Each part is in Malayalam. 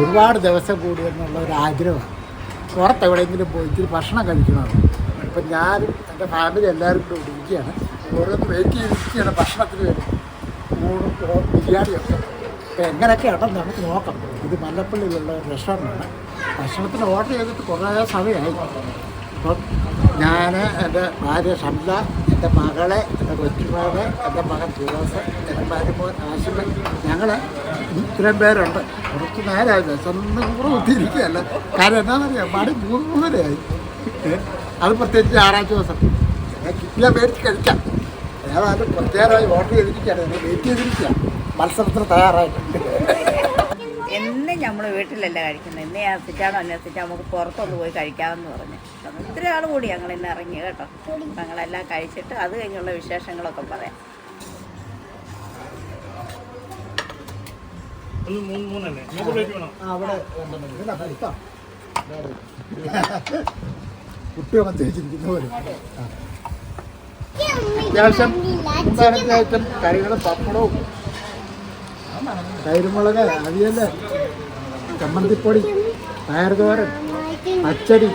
ഒരുപാട് ദിവസം കൂടി എന്നുള്ള ഒരു ആഗ്രഹമാണ്. പുറത്ത് എവിടെയെങ്കിലും പോയിട്ട് ഭക്ഷണം കഴിക്കണമെന്ന് അപ്പം ഞാനും എന്റെ ഫാമിലി എല്ലാവരും കൂടെ ഇരിക്കുകയാണ്. ഓരോന്ന് വെയിറ്റ് ചെയ്തിരിക്കുകയാണ് ഭക്ഷണത്തിന് വേണ്ടി. ഊണും ബിരിയാണിയൊക്കെ. അപ്പോൾ എങ്ങനെയൊക്കെ ഉണ്ടെന്ന് നമുക്ക് നോക്കാം. ഇത് മല്ലപ്പള്ളിയിലുള്ള ഒരു റെസ്റ്റോറന്റാണ് ഭക്ഷണത്തിന് ഓർഡർ ചെയ്തിട്ട് കുറേ സമയമായി. അപ്പം ഞാൻ എന്റെ ഭാര്യ ഷംല എന്റെ മകളെ എന്റെ കൊച്ചുമകളെ എന്റെ മകൻ ഫിറോസ് എന്റെ ഭാര്യ മോൻ ആശുപത്രി ഞങ്ങൾ ഇത്രയും പേരുണ്ട്. കുറച്ച് നേരമായി സ്വന്തം കൂടെ കുത്തിയിരിക്കുകയല്ല. കാരണം എന്താണെന്നറിയാം? പാടി മൂന്ന് മൂന്നരയായി അത് പ്രത്യേകിച്ച് ഞായറാഴ്ച ദിവസം. കിട്ടിയാൽ മേടിച്ച് കഴിക്കാം. ഏതായാലും കുറച്ച് നേരമായി ഓർഡർ ചെയ്തിരിക്കുകയാണ് വെയിറ്റ് ചെയ്തിരിക്കുകയാണ്. മത്സരത്തിന് തയ്യാറായിട്ടുണ്ട് എന്നും നമ്മൾ വീട്ടിലല്ല കഴിക്കുന്നത് ഇന്ന് അസിച്ചാണോ അന്വേഷിച്ചാൽ നമുക്ക് പുറത്തൊന്ന് പോയി കഴിക്കാമെന്ന് പറഞ്ഞു. ഇത്ര ആൾ കൂടി ഞങ്ങൾ ഇന്ന് ഇറങ്ങി കേട്ടോ. ഞങ്ങളെല്ലാം കഴിച്ചിട്ട് അത് കഴിഞ്ഞുള്ള വിശേഷങ്ങളൊക്കെ പറയാം. കുട്ടിയൊക്കെ തേച്ചിരിക്കുന്ന പോലെ. അത്യാവശ്യം ഐറ്റം കറികളും പപ്പടവും. കൈരുമുളക് അവിയൽ ചമ്മന്തിപ്പൊടി പയർതോരൻ അച്ചടി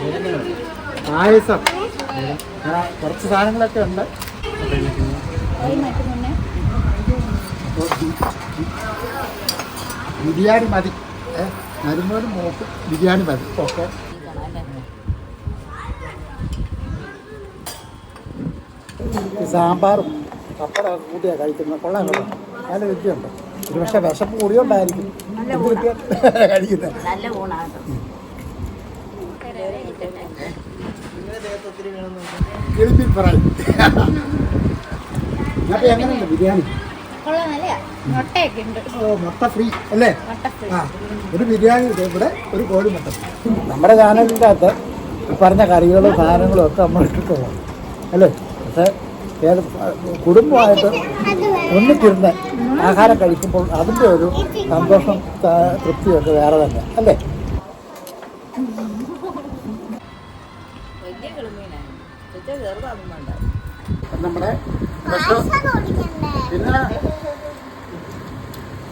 പായസം. അങ്ങനെ കുറച്ച് സാധനങ്ങളൊക്കെ ഉണ്ട്. ബിരിയാണി മതി. മരുന്നോരും മോക്ക് ബിരിയാണി മതി. ഓക്കെ. സാമ്പാറും പപ്പടം കൂട്ടിയാണ് കഴിക്കുന്നത്. കൊള്ളാൻ കൊള്ളാം. നല്ല രുചിയുണ്ട്. ഒരു പക്ഷേ വിശപ്പ് കൂടിയോണ്ടായിരിക്കും കഴിക്കുന്നത്. നല്ല ഊണാണ് കിളിപ്പിൽ പറയും. അപ്പോൾ എങ്ങനെയുണ്ട് ബിരിയാണി? മുട്ട ഫ്രീ അല്ലേ? മുട്ട ഫ്രീ. ആ ഒരു ബിരിയാണി ഇത് ഇവിടെ ഒരു കോഴി മുട്ട നമ്മുടെ ചാനലിന്റെ അകത്ത് ഈ പറഞ്ഞ കറികളും സാധനങ്ങളും ഒക്കെ നമ്മൾ ഇട്ടിട്ടുള്ളൂ അല്ലേ? പക്ഷേ ഏത് കുടുംബമായിട്ട് ഒന്നിച്ചിരുന്ന് ആഹാരം കഴിക്കുമ്പോൾ അതിന്റെ ഒരു സന്തോഷം തൃപ്തിയൊക്കെ വേറെ തന്നെ. അല്ലേ? വലിയ കിളിമീനാണ് ചെറുതൊന്നും വേണ്ട. നമ്മുടെ പിന്നെ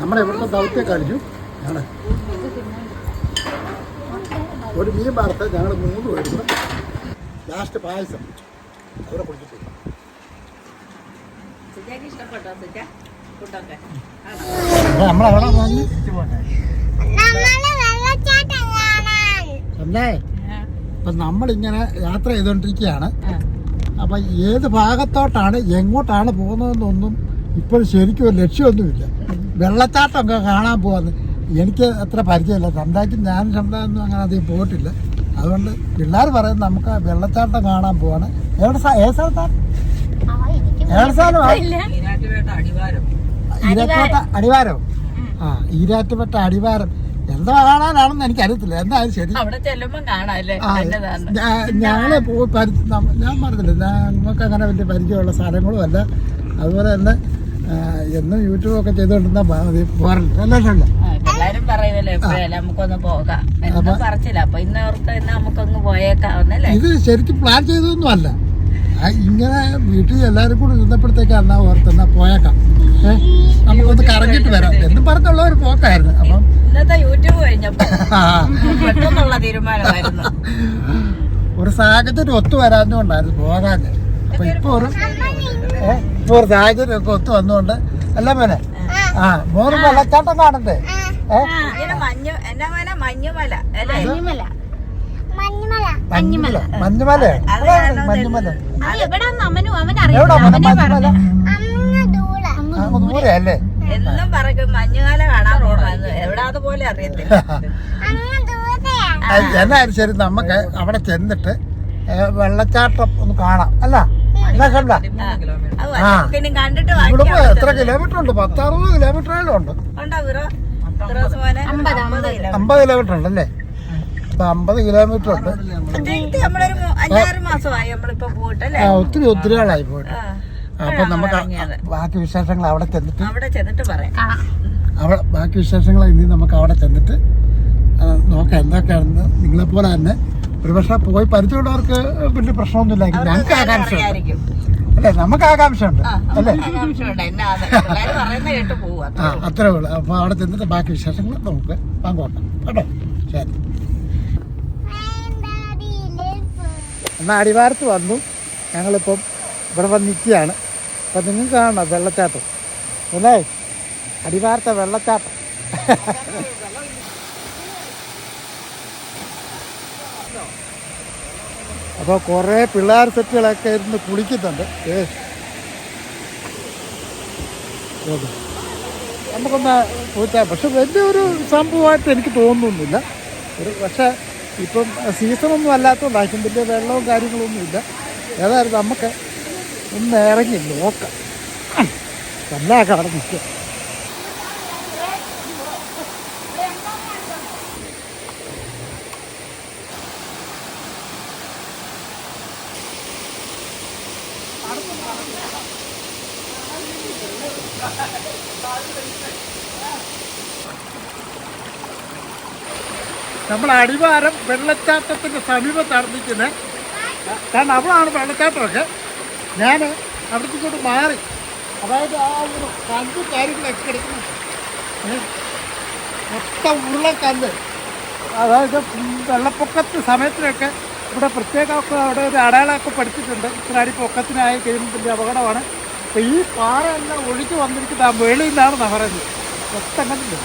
നമ്മുടെ ഇവിടുത്തെ ദൗത്യ കളിച്ചു ഞങ്ങൾ ഒരു മീൻ വാർത്ത ഞങ്ങൾ മൂന്ന് പേരും ലാസ്റ്റ് പായസം അവിടെ കുടിച്ചിട്ട് നമ്മളവിടെ വന്ന് അല്ലേ? അപ്പം നമ്മളിങ്ങനെ യാത്ര ചെയ്തുകൊണ്ടിരിക്കുകയാണ് അപ്പം ഏത് ഭാഗത്തോട്ടാണ് എങ്ങോട്ടാണ് പോകുന്നതെന്നൊന്നും ഇപ്പോൾ ശരിക്കും ഒരു ലക്ഷ്യമൊന്നുമില്ല. വെള്ളച്ചാട്ടമൊക്കെ കാണാൻ പോകുന്നത് എനിക്ക് അത്ര പരിചയമില്ല. സ്വന്തമായിട്ട് ഞാൻ സ്വന്തമൊന്നും അങ്ങനെ അധികം പോയിട്ടില്ല. അതുകൊണ്ട് പിള്ളേർ പറയുന്നത് നമുക്ക് വെള്ളച്ചാട്ടം കാണാൻ പോവാണ്. എവിടെ ഏത് സ്ഥലത്താണ് ഏത് സ്ഥലമാണ് ഈരാറ്റുപേട്ട അടിവാരം. ആ ഈരാറ്റുപേട്ട അടിവാരം. എന്താ കാണാനാണെന്ന് എനിക്കറിയത്തില്ല. എന്തായാലും ശരി? അവിടെ ചെല്ലുമ്പോ കാണാല്ലേ ഞങ്ങൾ പോയി ഞാൻ പറഞ്ഞില്ല ഞങ്ങൾക്ക് അങ്ങനെ വലിയ പരിചയമുള്ള സ്ഥലങ്ങളും അല്ല. അതുപോലെ തന്നെ എന്നും യൂട്യൂബൊക്കെ ചെയ്തുകൊണ്ടിരുന്ന പോകാറുണ്ട് അല്ലേ എല്ലാരും പറയുമല്ലോ എപ്പോഴല്ലേ നമുക്കൊന്ന് പോകാം? എന്ന് പറച്ചില്ല അപ്പൊ ഇന്നോർത്ത് ഇന്ന് നമുക്കൊന്ന് പോയേക്കാവുന്നല്ലേ? ഇത് ശരിക്കും പ്ലാൻ ചെയ്തതൊന്നും അല്ല. ഇങ്ങനെ വീട്ടിൽ എല്ലാവരും കൂടി ഇരുന്നപ്പോഴത്തേക്ക് എന്നാ ഓർത്തെന്നാ പോയേക്കാം. ഏഹ് നമുക്കൊന്ന് കറങ്ങിട്ട് വരാം. എന്നും പറഞ്ഞുള്ള ഒരു പോക്കായിരുന്നു. അപ്പം ഇന്നത്തെ യൂട്യൂബ് കഴിഞ്ഞപ്പോൾ ആ, തീരുമാനമായിരുന്നു. ഒരു സാഹചര്യം ഒത്തു വരാഞ്ഞുകൊണ്ടായിരുന്നു പോകാഞ്ഞ് അപ്പൊ ഇപ്പൊ ഒരു ഇപ്പൊ ഒരു സാഹചര്യം ഒക്കെ ഒത്തു വന്നുകൊണ്ട് അല്ല മോനെ? ആ മോന് വെള്ളച്ചാട്ടം കാണണ്ടേ ഏഹ് മഞ്ഞു എന്നാ മോനെ മഞ്ഞുമല. അല്ലേ? മഞ്ഞുമല. മഞ്ഞുമല. മഞ്ഞുമല. മഞ്ഞുമല. ദൂരെ. അല്ലേ എന്നും പറയും മഞ്ഞുകാല കാണാൻ എവിടാന്ന് പോലെ അറിയത്തില്ല. എന്നാലും ശരി നമുക്ക് അവിടെ ചെന്നിട്ട് വെള്ളച്ചാട്ടം ഒന്ന് കാണാം. അല്ല? എത്ര കിലോമീറ്റർ ഉണ്ട്? പത്തറുപത് കിലോമീറ്ററേലും ഉണ്ട്. ഉണ്ടോ അമ്പത്, അമ്പത് കിലോ അമ്പത് കിലോമീറ്റർ ഉണ്ടല്ലേ? അമ്പത് കിലോമീറ്റർ ഉണ്ട്. ആ ഒത്തിരി ഒത്തിരി ആളായി പോയിട്ട്. അപ്പൊ നമുക്ക് ബാക്കി വിശേഷങ്ങൾ അവിടെ ചെന്നിട്ട് അവിടെ ബാക്കി വിശേഷങ്ങൾ ഇനി നമുക്ക് അവിടെ ചെന്നിട്ട് നോക്കാം എന്തൊക്കെയാണെന്ന്. നിങ്ങളെപ്പോലെ തന്നെ ഒരുപക്ഷെ പോയി പരിചയമുള്ളവർക്ക് വലിയ പ്രശ്നമൊന്നുമില്ല. ഞങ്ങൾക്ക് ആകാംക്ഷ അല്ലേ? നമുക്ക് ആകാംക്ഷ ഉണ്ട് ആ, അല്ലേ? ആകാംക്ഷയുണ്ട്. പോവാ ആ അത്രേ ഉള്ളൂ. അപ്പോൾ അവിടെ ചെന്നിട്ട് ബാക്കി വിശേഷങ്ങൾ നമുക്ക് പങ്കുവെക്കാം. കേട്ടോ? ശരി. എന്നാൽ അടിവാരത്ത് വന്നു. ഞങ്ങളിപ്പം ഇവിടെ വന്ന് നിൽക്കുകയാണ്. അപ്പം നിങ്ങൾക്ക് കാണണം വെള്ളച്ചാട്ടം? അല്ലേ? അടിവാരത്തെ വെള്ളച്ചാട്ടം. അപ്പോൾ കുറേ പിള്ളേർ സെറ്റുകളൊക്കെ ഇരുന്ന് കുളിക്കുന്നുണ്ട്. ഏ. നമുക്കൊന്ന് ചോദിച്ചാൽ പക്ഷെ വലിയൊരു സംഭവമായിട്ട് എനിക്ക് തോന്നുന്നില്ല. ഒരു പക്ഷേ ഇപ്പം സീസണൊന്നും അല്ലാത്തതുകൊണ്ടായിരിക്കും വലിയ വെള്ളവും കാര്യങ്ങളൊന്നും ഇല്ല. ഏതായാലും നമുക്ക് ഒന്ന് ഇറങ്ങി നോക്കാം. നല്ല അവിടെ നിൽക്കുക നമ്മൾ അടിവാരം വെള്ളച്ചാട്ടത്തിന്റെ സമീപത്താണ് നിൽക്കുന്നത് കാരണം അവിടാണ് വെള്ളച്ചാട്ടമൊക്കെ. ഞാൻ അവിടുത്തെ ഇങ്ങോട്ട് മാറി. അതായത് ആ ഒരു കല്ല് കാര്യങ്ങളൊക്കെ കിടക്കുന്നു ഏ, ഉള്ള ഉരുളക്കല്ല് അതായത് വെള്ളപ്പൊക്കത്ത് സമയത്തിലൊക്കെ ഇവിടെ പ്രത്യേകമൊക്കെ അവിടെ ഒരു അടയാളമൊക്കെ പഠിച്ചിട്ടുണ്ട്. ഇത്ര അടി പൊക്കത്തിനായി കഴിയുന്നതിന്റെ അപകടമാണ്. അപ്പോൾ ഈ പാറയെല്ലാം ഒഴുകി വന്നിരിക്കുന്നത് ആ വേളിയിലാണ് പറയുന്നത്. മൊത്തം കണ്ടില്ലേ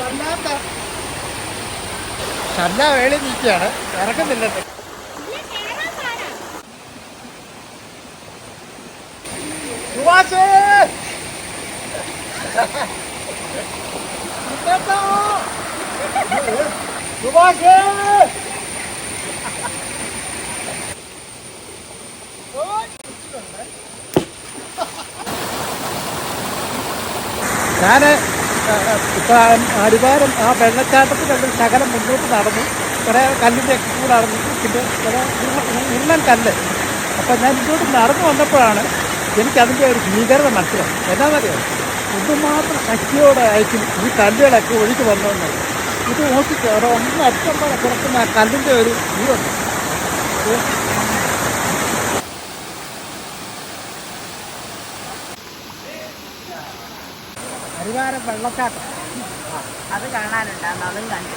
വല്ലാത്ത നല്ല വേളി നിൽക്കുകയാണ്. ഇറക്കുന്നില്ല ഇപ്പം അടിവാരം ആ വെള്ളച്ചാട്ടത്തിൽ കണ്ട് ശകലം മുന്നോട്ട് നടന്നു. കുറേ കല്ലിന്റെ ഒക്കെ കൂടെ നടന്നു പിന്നെ കുറേ ഉരുളൻ കല്ല്. അപ്പം ഞാൻ ഇങ്ങോട്ട് നടന്നു വന്നപ്പോഴാണ് എനിക്കതിന്റെ ഒരു ഭീകരത മനസ്സിലായി എന്നാണെന്നറിയാം എന്തുമാത്രം ശക്തിയോടെ ആയിരിക്കും ഈ കല്ലുകളൊക്കെ ഒഴുകി വന്നതെന്നത് ഇത് നോക്കിക്കോ അവിടെ ഒന്നും അറ്റം പോലെ കിടക്കുന്ന ആ കല്ലിന്റെ ഒരു ഇതുണ്ട് അരിവാരം വെള്ളച്ചാട്ടം. അത് കാണാനുണ്ടായിരുന്നു അതും കണ്ടു.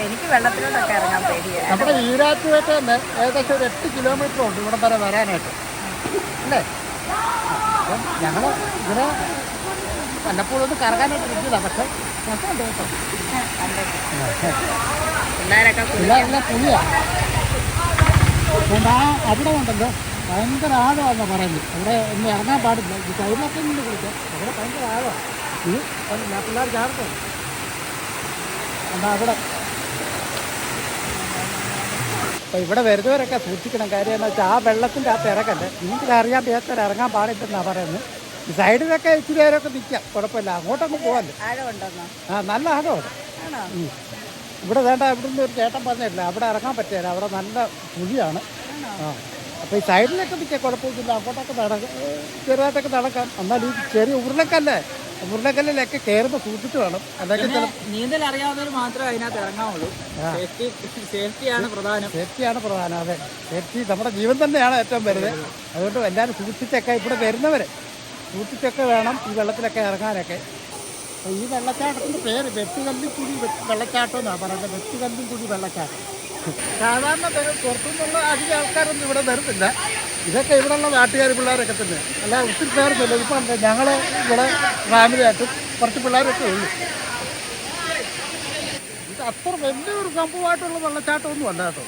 എനിക്ക് വെള്ളത്തിലോട്ടൊക്കെ ഇറങ്ങാൻ പേടിയാണ് നമ്മുടെ ഈരാറ്റുപേട്ട തന്നെ ഏകദേശം ഒരു എട്ട് കിലോമീറ്റർ ഉണ്ട് ഇവിടെ വരെ വരാനായിട്ട്. അല്ലേ? അപ്പം ഞങ്ങൾ ഇവിടെ വല്ലപ്പോഴും ഒന്ന് കറങ്ങാനായിട്ട് ഇരിക്കില്ല പക്ഷേ രസമുണ്ട് കേട്ടോ. പിള്ളേരൊക്കെ കുളി- പിള്ളേരെല്ലാം പുളിയാണ് അതുകൊണ്ട് ആ അവിടെ ഉണ്ടല്ലോ ഭയങ്കര ആഴമാണെന്ന് പറയുന്നത്. അവിടെ ഒന്നും ഇറങ്ങാൻ പാടില്ല. ഈ സൈഡിലൊക്കെ നിന്ന് കുളിക്കാം. അവിടെ ഭയങ്കര ആഴമാണ് ഞാൻ പിള്ളേർ എന്നാ അവിടെ. അപ്പം ഇവിടെ വരുന്നവരൊക്കെ സൂക്ഷിക്കണം. കാര്യം എന്ന് വെച്ചാൽ ആ വെള്ളത്തിന്റെ അകത്ത് ഇറക്കണ്ടേ നിങ്ങൾക്ക് അറിയാൻ വയ്യാത്തവർ ഇറങ്ങാൻ പാടില്ലെന്നാണ് പറയുന്നത് സൈഡിലൊക്കെ ഇച്ചിരി നേരമൊക്കെ നിൽക്കാം. കുഴപ്പമില്ല. അങ്ങോട്ടൊന്നും ആഴമുണ്ടെന്നോ? ആ നല്ല ആഴമാണ് ഇവിടെ വേണ്ട ഇവിടെ ഇവിടുന്ന് ഒരു ചേട്ടൻ പറഞ്ഞില്ല അവിടെ ഇറങ്ങാൻ പറ്റില്ല. അവിടെ നല്ല പുലിയാണ്. ആ. അപ്പോൾ ഈ സൈഡിലൊക്കെ നിൽക്കാം. കുഴപ്പമൊന്നുമില്ല. അങ്ങോട്ടൊക്കെ നടക്കാം ചെറുതായിട്ടൊക്കെ നടക്കാം. എന്നാൽ ഈ ചെറിയ ഉരുളക്കല്ലേ? ഉരുളക്കല്ലിലൊക്കെ കയറുമ്പോൾ സൂക്ഷിച്ചു വേണം. അതൊക്കെ നീന്തൽ അറിയാവുന്നവർ മാത്രമേ അതിനകത്ത് ഇറങ്ങാവുള്ളൂ. സേഫ്റ്റി സേഫ്റ്റിയാണ് പ്രധാനം. സേഫ്റ്റിയാണ് പ്രധാനം അതെ. സേഫ്റ്റി നമ്മുടെ ജീവൻ തന്നെയാണ് ഏറ്റവും വലുത്. അതുകൊണ്ട് എല്ലാവരും സൂക്ഷിച്ചൊക്കെ ഇവിടെ വരുന്നവർ സൂക്ഷിച്ചൊക്കെ വേണം ഈ വെള്ളത്തിലൊക്കെ ഇറങ്ങാനൊക്കെ. ഈ വെള്ളച്ചാട്ടത്തിന്റെ പേര് വെട്ടുകല്ലിക്കുടി വെ- വെള്ളച്ചാട്ടം എന്നാണ് പറയുന്നത്. വെട്ടുകല്ലിക്കുടി വെള്ളച്ചാട്ടം. സാധാരണ പുറത്തുനിന്നുള്ള അധികം ആൾക്കാരൊന്നും ഇവിടെ വരുന്നില്ല. ഇതൊക്കെ ഇവിടെയുള്ള നാട്ടുകാർ പിള്ളേരൊക്കെ തന്നെ. അല്ല ഒത്തിരി പേരൊന്നുമില്ല ഇപ്പം ഞങ്ങൾ ഇവിടെ ഫാമിലിയായിട്ടും കുറച്ച് പിള്ളേരൊക്കെ ഉള്ളൂ. ഇത് അത്ര വലിയൊരു സംഭവമായിട്ടുള്ള വെള്ളച്ചാട്ടമൊന്നും അല്ല കേട്ടോ.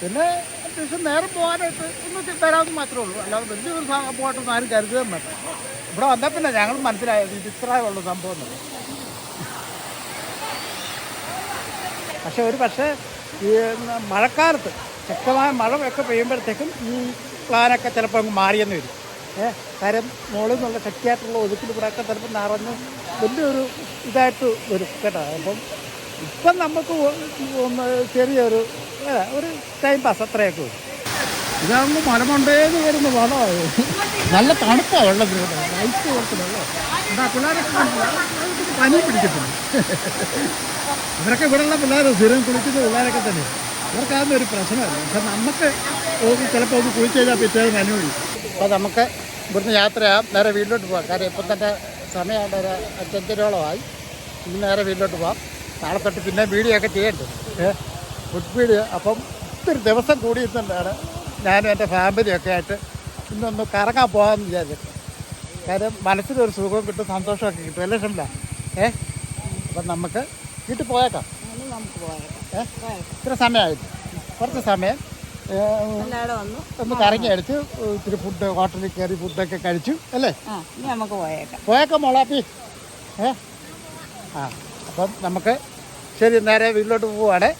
പിന്നെ അത്യാവശ്യം നേരം പോകാനായിട്ട് ഒന്ന് തരാമെന്ന് മാത്രമേ ഉള്ളൂ. അല്ലാതെ വലിയൊരു സംഭവമായിട്ടൊന്നും ആരും കരുതുകയും വേണ്ട. ഇവിടെ വന്നാൽ പിന്നെ ഞങ്ങൾ മനസ്സിലായത് ഇത് ഇത്രയുള്ള സംഭവം എന്നുള്ളത് പക്ഷെ ഒരു പക്ഷേ ഈ മഴക്കാലത്ത് ശക്തമായ മഴ ഒക്കെ പെയ്യുമ്പോഴത്തേക്കും ഈ പ്ലാനൊക്കെ ചിലപ്പോൾ അങ്ങ് മാറിയെന്ന് വരും. ഏ കാര്യം മുകളിൽ നിന്നുള്ള ശക്തിയായിട്ടുള്ള ഒതുക്കിൽ കൂടെയൊക്കെ ചിലപ്പോൾ നിറഞ്ഞ് വലിയൊരു ഇതായിട്ട് വരും കേട്ടോ. അപ്പം ഇപ്പം നമുക്ക് ചെറിയൊരു ഒരു ടൈം പാസ് അത്രയൊക്കെ വരും ഇതാകുമ്പോൾ മലമണ്ടേന്ന് വരുന്ന വളമാണ് നല്ല തണുപ്പാണ് വെള്ളം ഐസ് കുറച്ച് വെള്ളം. എന്താ? അവർക്ക് പനി പിടിച്ചിട്ടുണ്ട് ഇവരൊക്കെ ഇവിടെയുള്ള പിള്ളേർ സ്ഥിരം കുളിക്കുന്ന പിള്ളേരൊക്കെ തന്നെ. ഇവർക്കാകുന്ന ഒരു പ്രശ്നമല്ല. പക്ഷെ നമുക്ക് ചിലപ്പോൾ ഒന്ന് കുളിച്ച് കഴിഞ്ഞാൽ പിറ്റേന്ന് നനവൊഴി അപ്പോൾ നമുക്ക് ഇവിടുന്ന് യാത്രയാകാം നേരെ വീട്ടിലോട്ട് പോകാം കാര്യം ഇപ്പം തന്നെ സമയമാണ്ട് ഒരു അഞ്ചഞ്ചരോളമായി. ഇന്ന് നേരെ വീട്ടിലോട്ട് പോകാം നാളെ തൊട്ട് പിന്നെ വീഡിയോ ഒക്കെ ചെയ്യണ്ടേ ഫുഡ് വീഡിയോ അപ്പം ഒത്തിരി ദിവസം കൂടിയിരുന്നുകൊണ്ടാണ് ഞാനും എന്റെ ഫാമിലിയൊക്കെ ആയിട്ട് ഇന്നൊന്ന് കറങ്ങാൻ പോകാമെന്ന് വിചാരിച്ചിട്ട്. കാര്യം മനസ്സിലൊരു സുഖവും കിട്ടും സന്തോഷമൊക്കെ കിട്ടും. അല്ലേ ഷംല? ഏ? അപ്പം നമുക്ക് വീട്ടിൽ പോയേക്കാം. നമുക്ക് പോയേക്കാം ഏ? ഇത്ര സമയമായിട്ട് കുറച്ച് സമയം. ഒന്ന് കറങ്ങി അടിച്ച് ഇത്തിരി ഫുഡ് ഹോട്ടലിൽ കയറി ഫുഡൊക്കെ കഴിച്ചു അല്ലേ? നമുക്ക് പോയേക്കാം. പോയേക്കാം മോളാപ്പി ഏ? ആ അപ്പം നമുക്ക് ശരി നേരെ വീട്ടിലോട്ട് പോവാണേ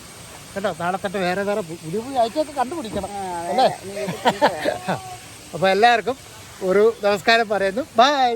കേട്ടോ നാളെ തൊട്ട് വേറെ വേറെ പുതിയ പുതിയ ആഴ്ചയൊക്കെ കണ്ടുപിടിക്കണം. അല്ലേ? അപ്പോൾ എല്ലാവർക്കും ഒരു നമസ്കാരം പറയുന്നു. ബൈ